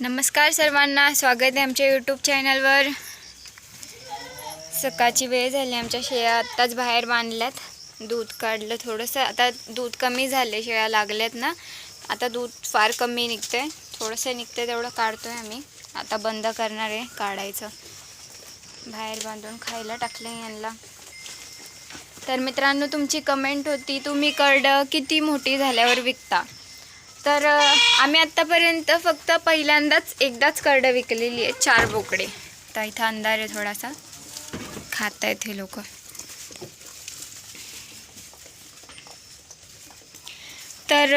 नमस्कार सर्वांना स्वागत आहे आमच्या यूट्यूब चॅनलवर सकाळची वेळ झाली आमच्या शेळ्या आत्ताच बाहेर बांधल्यात. दूध काढलं थोडंसं. आता दूध कमी झाले शेळ्या लागल्यात ना. आता दूध फार कमी निघतंय. थोडंसं निघतंय तेवढं काढतो आहे आम्ही. आता बंद करणार आहे काढायचं. बाहेर बांधून खायला टाकलं यांना. तर मित्रांनो तुमची कमेंट होती तुम्ही करडं किती मोठी झाल्यावर विकता? तर आम्ही आत्तापर्यंत फक्त पहिल्यांदाच एकदाच करडं विकलेली आहे चार बोकडे. तर इथं अंधार आहे थोडासा. खात आहेत हे लोक. तर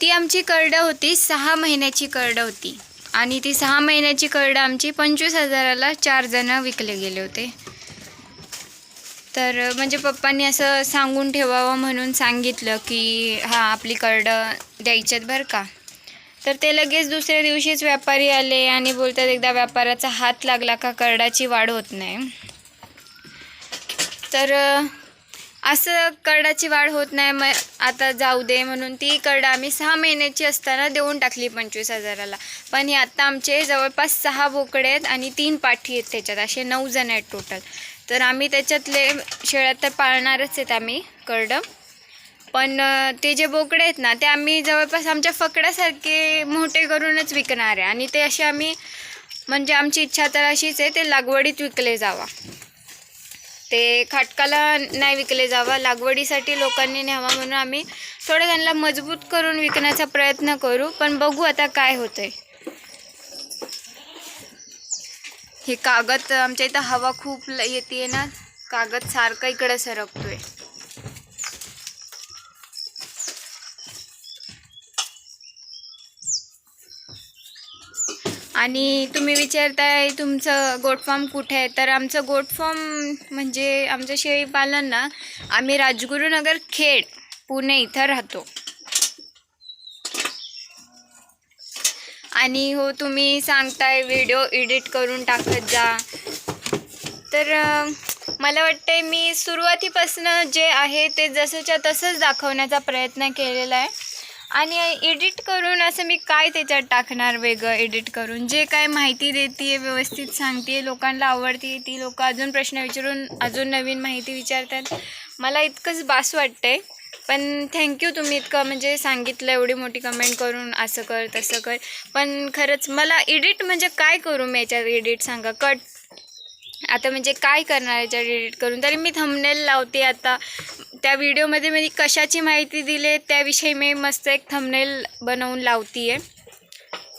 ती आमची करडं होती सहा महिन्याची करडं होती. आणि ती सहा महिन्याची करडं आमची पंचवीस हजाराला चार जणं विकले गेले होते. तर म्हणजे पप्पांनी असं सांगून ठेवावं म्हणून सांगितलं की हां आपली करडं द्यायच्यात बरं का. तर ते लगेच दुसऱ्या दिवशीच व्यापारी आले आणि बोलतात एकदा व्यापाराचा हात लागला का कर्डाची वाढ होत नाही. तर असं करडाची वाढ होत नाही मग आता जाऊ दे म्हणून ती करडं आम्ही सहा महिन्याची असताना देऊन टाकली पंचवीस हजाराला. पण हे आत्ता आमचे जवळपास सहा बोकडे आहेत आणि तीन पाठी आहेत त्याच्यात असे नऊ जण आहेत टोटल तर आम्ही त्याच्यातले शेळ्या तर पाळणारच आहेत आम्ही करडं. पण ते जे बोकडे आहेत ना ते आम्ही जवळपास आमच्या फकड्यासारखे मोठे करूनच विकणार आहे. आणि ते असे आम्ही म्हणजे आमची इच्छा तर अशीच आहे ते लागवडीत विकले जावा. ते खाटकाला नाही विकले जावा. लागवडीसाठी लोकांनी न्यावा म्हणून आम्ही थोडं त्यांना मजबूत करून विकण्याचा प्रयत्न करू. पण बघू आता काय होतंय. हे कागद आमच्या इथं हवा खूप येते ना. कागद सारखा इकडं सरकतोय. आणि तुम्ही विचारताय तुमचं गोट फार्म कुठे आहे? तर आमचं गोट फार्म म्हणजे आमचं शेळीपालन ना आम्ही राजगुरुनगर खेड पुणे इथं राहतो. आणि हो तुम्ही सांगताय व्हिडिओ एडिट करून टाकत जा. तर मला मला आहे मी सुरुवातीपासून जे आहे ते जसंच्या तसंच दाखवण्याचा प्रयत्न केलेला आहे. आणि एडिट करून असं मी काय त्याच्यात टाकणार वेगळं एडिट करून? जे काय माहिती देते व्यवस्थित सांगते लोकांना आवडते ती लोक अजून प्रश्न विचारून अजून नवीन माहिती विचारतात. मला इतकंच बास वाटतंय. पण थँक्यू तुम्ही इतकं म्हणजे सांगितलं एवढी मोठी कमेंट करून असं कर तसं कर. पण खरंच मला एडिट म्हणजे काय करू मी याच्यात? एडिट सांगा. कट आता म्हणजे काय करणार याच्यात एडिट करून? तरी मी थंबनेल लावते आता. त्या व्हिडिओमध्ये मी कशाची माहिती दिली त्याविषयी मी मस्त एक थंबनेल बनवून लावते आहे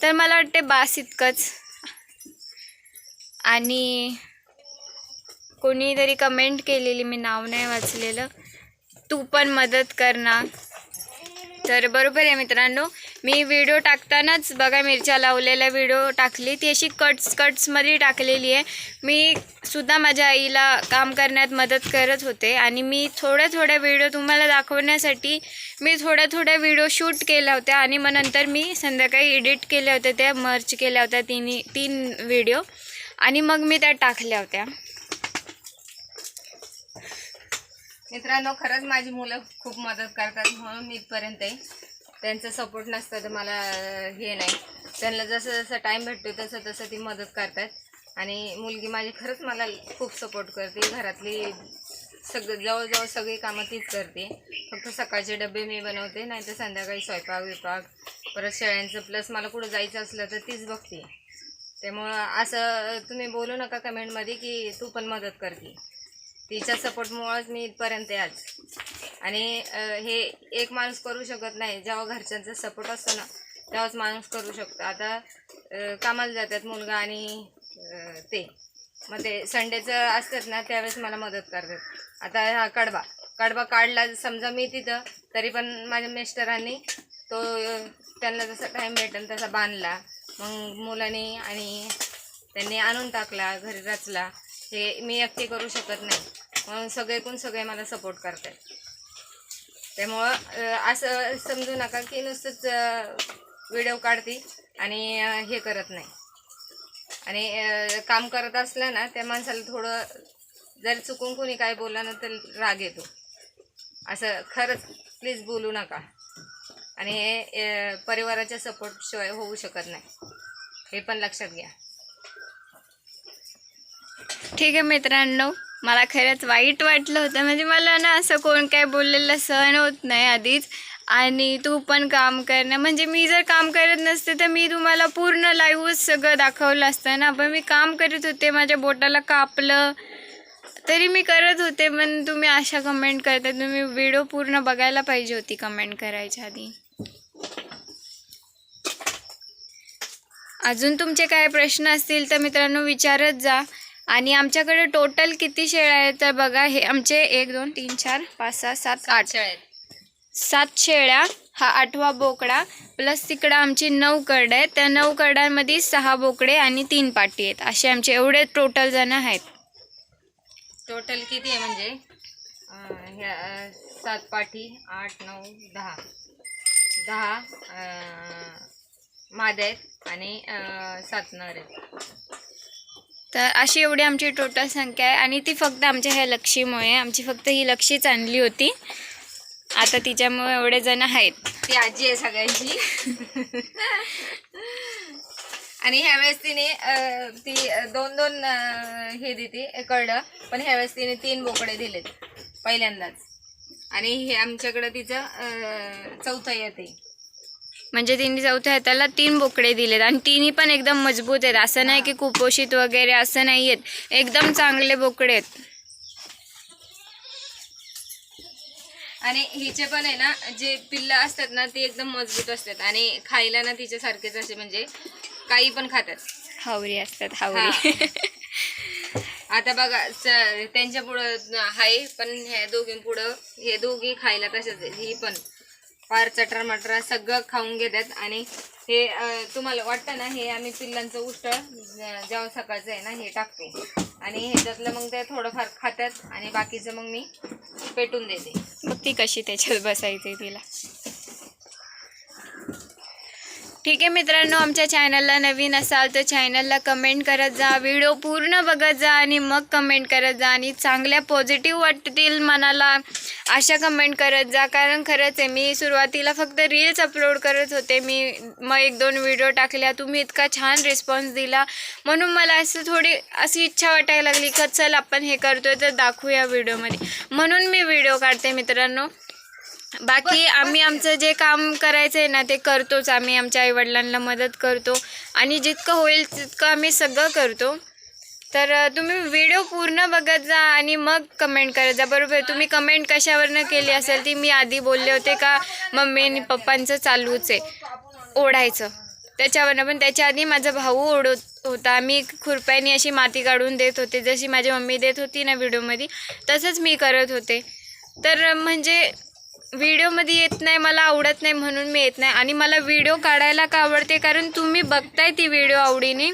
तर मला वाटते बास इतकंच. आणि कोणीतरी कमेंट केलेली मी नाव नाही वाचलेलं. तू पण मदत करणार तर बरोबर आहे मित्रांनो. मी व्हिडिओ टाकतानाच बघा मिरच्या लावलेल्या व्हिडिओ टाकली. ती अशी कट्स कट्समध्ये टाकलेली आहे. मी सुद्धा माझ्या आईला काम करण्यात मदत करत होते आणि मी थोड्या थोड्या व्हिडिओ तुम्हाला दाखवण्यासाठी मी थोड्या थोड्या व्हिडिओ शूट केल्या होत्या आणि मग नंतर मी संध्याकाळी एडिट केल्या होत्या त्या मर्च केल्या होत्या तिन्ही तीन व्हिडिओ आणि मग मी त्या टाकल्या होत्या. मित्रांनो खरंच माझी मुलं खूप मदत करतात म्हणून मी इथपर्यंत आहे. त्यांचा सपोर्ट नसतं तर मला हे नाही. त्यांना जसं जसं टाईम भेटतो तसं तसं ती मदत करतात. आणि मुलगी माझी खरंच मला खूप सपोर्ट करते. घरातली सगळं जवळजवळ सगळी कामं तीच करते. फक्त सकाळचे डबे मी बनवते नाही तर संध्याकाळी स्वयंपाक विपाक परत शेळ्यांचं प्लस मला कुठं जायचं असलं तर तीच बघते. त्यामुळं असं तुम्ही बोलू नका कमेंटमध्ये की तू पण मदत करते. तिच्या सपोर्टमुळंच मी इथपर्यंत आज. आणि हे एक माणूस करू शकत नाही. जेव्हा घरच्यांचा सपोर्ट असतो ना तेव्हाच माणूस करू शकतो. आता कामाला जातात मुलगा आणि ते. मग ते संडेचं असतात ना त्यावेळेस मला मदत करतात. आता हा कडबा. कडबा काढला समजा मी तिथं तरी पण माझ्या मिस्टरांनी तो त्यांना जसा टाईम भेटेल तसा बांधला. मग मुलांनी आणि त्यांनी आणून टाकला घरी रचला. हे मी एकटी करू शकत नाही. म्हणून सगळेकून सगळे मला सपोर्ट करतात त्यामुळं असं समजू नका की नुसतंच व्हिडिओ काढते आणि हे करत नाही. आणि काम करत असलं ना त्या माणसाला थोडं जर चुकून कोणी काय बोललं ना तर राग येतो. असं खरंच प्लीज बोलू नका. आणि हे परिवाराच्या सपोर्टशिवाय होऊ शकत नाही. हे पण लक्षात घ्या. ठीक आहे मित्रांनो. मला खरंच वाईट वाटलं होतं. म्हणजे मला ना असं कोण काय बोललेलं सहन होत नाही आधीच. आणि तू पण काम करणं म्हणजे मी जर काम करत नसते तर मी तुम्हाला पूर्ण लाईव्हच सगळं दाखवलं असतं ना. पण मी काम करत होते. माझ्या बोटाला कापलं. तरी मी करत होते. पण तुम्ही अशा कमेंट करता. तुम्ही व्हिडिओ पूर्ण बघायला पाहिजे होती कमेंट करायच्या आधी. अजून तुमचे काय प्रश्न असतील तर मित्रांनो विचारत जा. आणि आमच्याकडे टोटल किती शेळ्या आहेत तर बघा हे आमचे एक दोन तीन चार पाच सहा सात आठ. शाळेत सात शेळ्या हा आठवा बोकडा प्लस तिकडं आमची नऊ करडं आहेत. त्या नऊ करडांमध्ये सहा बोकडे आणि तीन पाटी आहेत. असे आमचे एवढे टोटल जण आहेत. टोटल किती आहे म्हणजे? अं, ह्या अं, सात पाठी आठ नऊ दहा. दहा अं, माद्या आहेत आणि अं, सात नर आहेत. तर अशी एवढी आमची टोटल संख्या आहे. आणि ती फक्त आमच्या ह्या लक्षीमुळे आमची फक्त ही लक्षीच आणली होती. आता तिच्यामुळे एवढे जण आहेत. ती आजी आहे सगळ्यांची. आणि ह्यावेळेस तिने ती दोन दोन हे देते कळलं. पण ह्यावेळेस तिने तीन बोकडे दिलेत पहिल्यांदाच. आणि हे आमच्याकडं तिचं चौथं येते. म्हणजे तिने चौथ्या हाताला तीन बोकडे दिलेत आणि तिन्ही पण एकदम मजबूत आहेत. असं नाही की कुपोषित वगैरे असं नाही आहेत. एकदम चांगले बोकडे आहेत. आणि हिचे पण आहे ना जे पिल्लं असतात ना ते एकदम मजबूत असतात. आणि खायला ना तिच्यासारखेच असे म्हणजे काही पण खातात. हावरी असतात हावरी. आता बघा त्यांच्या पुढं आहे पण ह्या दोघी पुढं हे दोघी खायला तसेच. ही पण. फार चटर मटर सगळं खाऊन घेतात. आणि हे तुम्हाला वाटतं ना हे आम्ही पिल्लांचं उष्ट जेव्हा सकाळचं आहे ना हे टाकतो. आणि ह्याच्यातलं मग ते थोडंफार खातात आणि बाकीचं मग मी पेटून देते. बघ ती कशी त्याच्यात बसायची तिला. ठीक आहे मित्रांनो आमच्या चॅनलला नवीन असाल तर चॅनलला कमेंट करत जा. व्हिडिओ पूर्ण बघत जा आणि मग कमेंट करत जा आणि चांगल्या पॉझिटिव्ह वाटतील मनाला अशा कमेंट करत जा. कारण खरंच आहे मी सुरुवातीला फक्त रील्स अपलोड करत होते. मी मग एक दोन व्हिडिओ टाकल्या. तुम्ही इतका छान रिस्पॉन्स दिला. म्हणून मला असं थोडी अशी इच्छा वाटायला लागली का चल आपण हे करतोय तर दाखवूया व्हिडिओमध्ये म्हणून मी व्हिडिओ काढते मित्रांनो. बाकी आम्ही आमचं जे काम करायचं आहे ना ते करतोच. आम्ही आमच्या आईवडिलांना मदत करतो. आणि जितकं होईल तितकं आम्ही सगळं करतो. तर तुम्ही व्हिडिओ पूर्ण बघत जा आणि मग कमेंट करत जा. बरोबर तुम्ही कमेंट कशावरनं केली असेल ती मी आधी बोलले होते का मम्मी आणि पप्पांचं चालूच आहे. ओढायचं. त्याच्यावरनं पण त्याच्या आधी माझा भाऊ ओढत होता. मी खुरप्यानी अशी माती काढून देत होते. जशी माझी मम्मी देत होती ना व्हिडिओमध्ये तसंच मी करत होते. तर म्हणजे व्हिडिओमध्ये येत नाही मला आवडत नाही म्हणून मी येत नाही. आणि मला व्हिडिओ काढायला का आवडते? कारण तुम्ही बघताय ती व्हिडिओ आवडीने.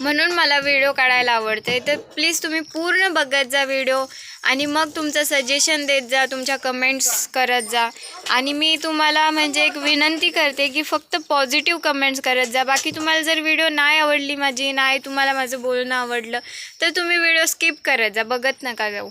म्हणून मला व्हिडिओ काढायला आवडते तर प्लीज तुम्ही पूर्ण बघत जा व्हिडिओ. आणि मग तुमचं सजेशन देत जा तुमच्या कमेंट्स करत जा. आणि मी तुम्हाला म्हणजे एक विनंती करते की फक्त पॉझिटिव्ह कमेंट्स करत जा. बाकी तुम्हाला जर व्हिडिओ नाही आवडली माझी नाही तुम्हाला माझं बोलणं आवडलं तर तुम्ही व्हिडिओ स्किप करत जा. बघत नका जाऊ.